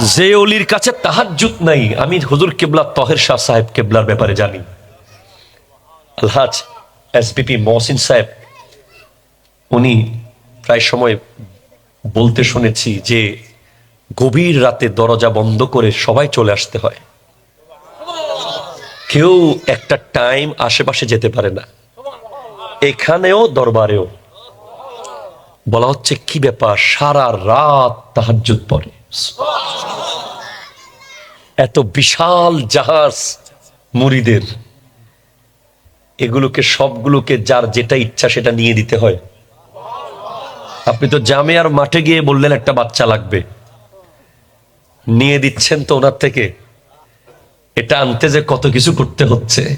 যে অলির কাছে তাহাজ্জুদ নাই। আমি হুজুর কেবলা তহের শাহ সাহেব কেবলার ব্যাপারে জানি। আলহাজ এসপিপি মহসিন সাহেব, উনি প্রায় সময় বলতে শুনেছি যে গভীর রাতে দরজা বন্ধ করে সবাই চলে আসতে হয়। কেউ একটা টাইম আশেপাশে যেতে পারে না। এখানেও দরবারেও। বলা হচ্ছে, কি ব্যাপার? সারা রাত তাহাজ্জুদ পরে এত বিশাল জাহাজ মুড়িদের। এগুলোকে সবগুলোকে যার যেটা ইচ্ছা সেটা নিয়ে দিতে হয়। আপনি তো জামিয়ার মাঠে গিয়ে বললেন একটা বাচ্চা লাগবে। নিয়ে দিচ্ছেন তো ওনার থেকে। এটা আনতে যে কত কিছু করতে হচ্ছে।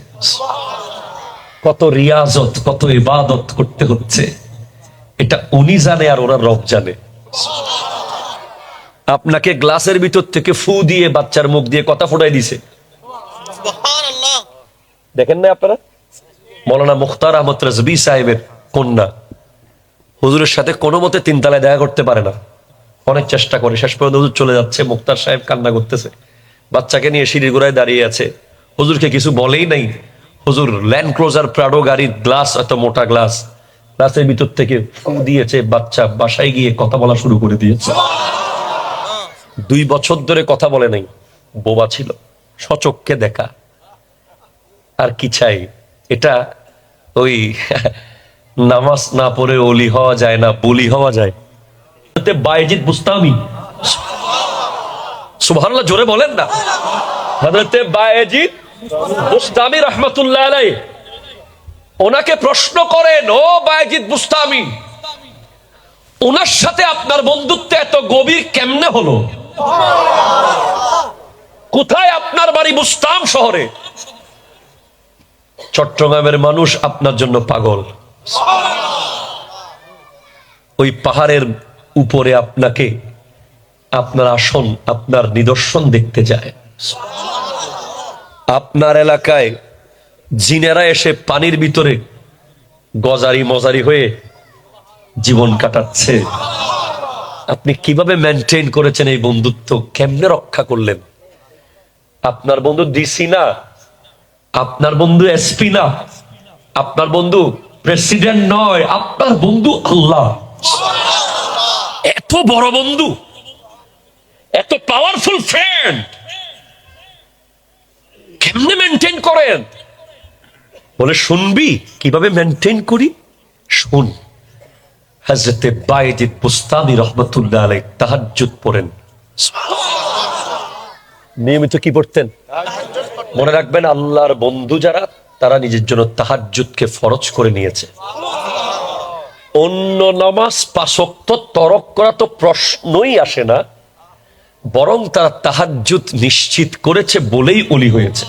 কত রিয়াজত, কত ইবাদত করতে হচ্ছে। এটা উনি জানে আর ওনার রব জানে। আপনাকে গ্লাসের ভিতর থেকে ফু দিয়ে বাচ্চার মুখ দিয়ে কথা ফোটাই দিছে। দেখেন না আপনারা? মৌলানা মুখতার আহমদ রাজবি সাহেবের কন্যা। হুজুরের সাথে কোনো মতে তিনতলায় দেখা করতে পারে না। অনেক চেষ্টা করে শেষ পর্যন্ত হুজুর চলে যাচ্ছে মুক্তার সাহেব কান্না করতেছে। বাচ্চাকে নিয়ে সিঁড়ির গোড়ায় দাঁড়িয়ে আছে। হুজুরকে কিছু বলেই নাই। হুজুর ল্যান্ড ক্রোজার প্রাডো গাড়ির গ্লাস এত মোটা গ্লাস গ্লাসের ভিতর থেকে ফু দিয়েছে বাচ্চা বাসায় গিয়ে কথা বলা শুরু করে দিয়েছে। দুই বছর ধরে কথা বলে নাই। বোবা ছিল সচক্ষে দেখা। আর কি চাই? এটা ওই নামাজ না পড়ে অলি হওয়া যায় না, বলি হওয়া যায়। বাইজিৎ বুস্তামি। সুবহানাল্লাহ, জোরে বলেন না। হযরতে বায়েজিদ বুস্তামি রহমাতুল্লাহ ওনাকে প্রশ্ন করেন, ও বায়েজিদ বুস্তামি, ওনার সাথে আপনার বন্ধুত্ব এত গভীর কেমনে হলো? কোথায় আপনার বাড়ি? বুস্তাম শহরে। চট্টগ্রামের মানুষ আপনার জন্য পাগল। ওই পাহাড়ের উপরে আপনাকে, আপনার আসন, আপনার নিদর্শন দেখতে যায়। আপনার এলাকায় জিনেরা এসে পানির ভিতরে গজারি মজারি হয়ে জীবন কাটাচ্ছে। আপনি কীভাবে মেনটেন করেছেন এই বন্ধুত্ব? কেমনে রক্ষা করলেন? আপনার বন্ধু ডিসি না? আপনার বন্ধু এসপি না? আপনার বন্ধু প্রেসিডেন্ট নয়? আপনার বন্ধু আল্লাহ। এত বড় বন্ধু। এত পাওয়ারফুল ফ্রেন্ড কেমনে মেনটেন করেন? বলে, শুনবি? কীভাবে মেনটেন করি? শুন। হাজরতে বাইজিদ বুস্তামি রহমতুল্লাহ আলাই তাহাজ্জুদ পড়েন। নিয়মিত কি পড়তেন? মনে রাখবেন, আল্লাহর বন্ধু যারা, তারা নিজের জন্য তাহাজ্জুদকে ফরজ করে নিয়েছে। অন্য নামাজ পাশক্ত তরক করা তো প্রশ্নই আসে না, বরং তারা তাহাজ্জুদ নিশ্চিত করেছে বলেই অলি হয়েছে।